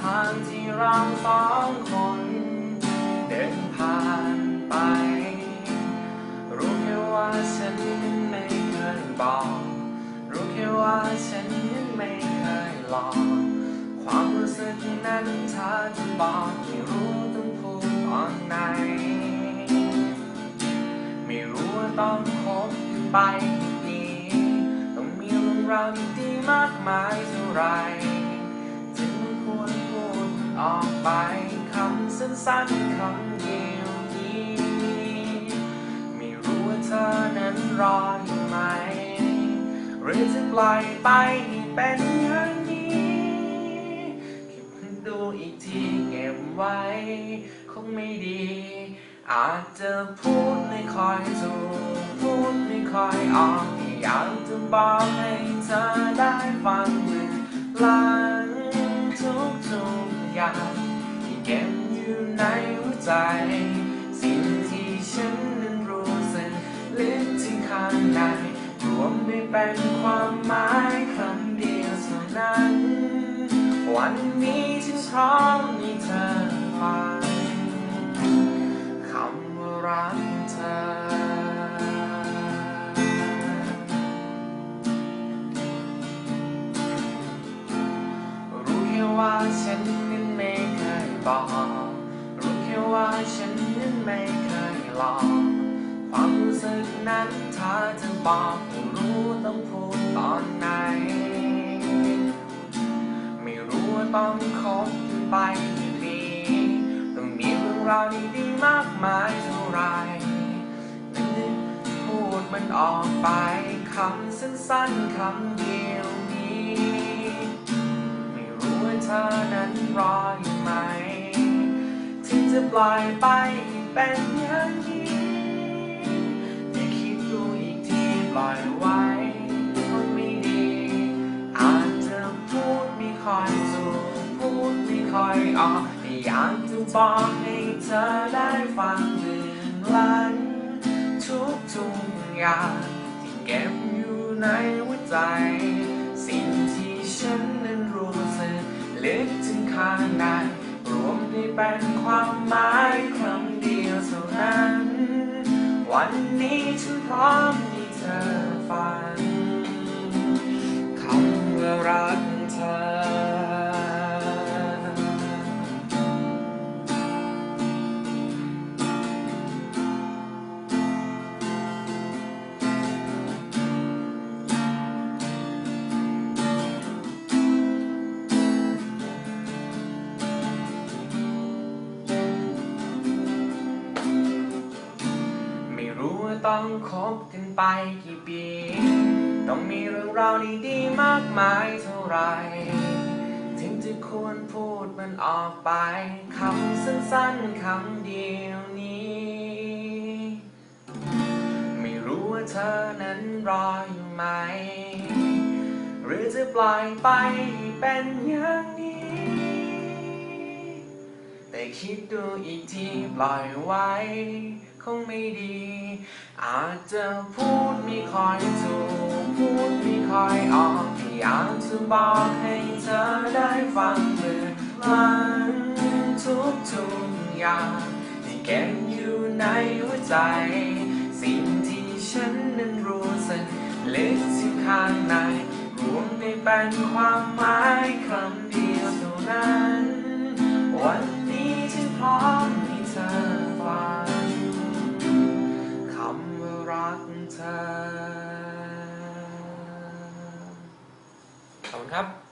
ทางที่เราสองคน เดินผ่านไป รู้แค่ว่าฉันไม่เคยบอก รู้แค่ว่าฉันไม่เคยหลอก ความรู้สึกที่นั้นเธอจะบอกไม่รู้ต้องพูดตอนไหน ไม่รู้ว่าต้องคบไปอีกต้องมีเรื่องราวดีมากมายเท่าไร ออกไปคำสั้นๆคำเดียวนี้ ไม่รู้ว่าเธอนั้นรออยู่ไหม หรือจะปล่อยไปให้เป็นอย่างนี้คิดดูอีกทีเก็บไว้ คงไม่ดี อาจจะพูดไม่ค่อยถูกพูดไม่ค่อยออกอยากจะบอกให้เธอได้ฟังเมื่อลังทุกทุกๆอ ย่าที่เก็บอยู่ในหัวใจ สิ่งที่ฉันนั้นรู้สึกลึกที่ข้างในรวมไม่เป็นความหมายคำเดียวเท่านั้น วันนี้ฉันพร้อมให้เธอฟังคำว่ารักเธอรู้แค่ว่าฉัน บอกรู้แค่ว่าฉันนั้นไม่เคยหลอกความรู้สึกนั้นถ้าจะบอกก็รู้ต้องพูดตอนไหน ไม่รู้ว่าต้องคบกันไปกี่ปีต้องมีเรื่องราวดีๆมากมายเท่าไหรนึกพูดมันออกไปคำสั้นๆคำเดียวนี้ ไม่รู้ว่าเธอนั้นรออยู่ไหม จะปล่อยไปเป็นอย่างนี้อย่คิดดูอีกทีปล่อยไว้คงไม่ดี อาจจะพูดไม่ค่อยถูกพูดไม่ค่อยออกแต่อยากจะบอกให้เธอได้ฟังเรื่งหลังทุกทุกอย่างที่เก็บอยู่ในหัวใจ สิ่งที่ฉันนั้นรู้สึกลึกถึงข้างใน เป็นความหมายคำเดียวเท่านั้น วันนี้ฉันพร้อมที่เธอ ต้องคบกันไปกี่ปี ต้องมีเรื่องราวดีๆมากมายเท่าไร ถึงจะควรพูดมันออกไปคำสั้นๆคำเดียวนี้ ไม่รู้ว่าเธอนั้นรออยู่ไหม หรือจะปล่อยไปเป็นอย่างนี้ แต่คิดดูอีกทีปล่อยไว้ คงไม่ดี อาจจะพูดไม่ค่อยถูกพูดไม่ค่อยออกอยากจะบอกให้เธอได้ฟังเมื่อหลังทุกทุกอย่างที่เก็บอยู่ในหัวใจ สิ่งที่ฉันนั้นรู้สึกลึกที่ข้างในรวมไปเป็นความหมายคำ รักเธอ ขอบคุณครับ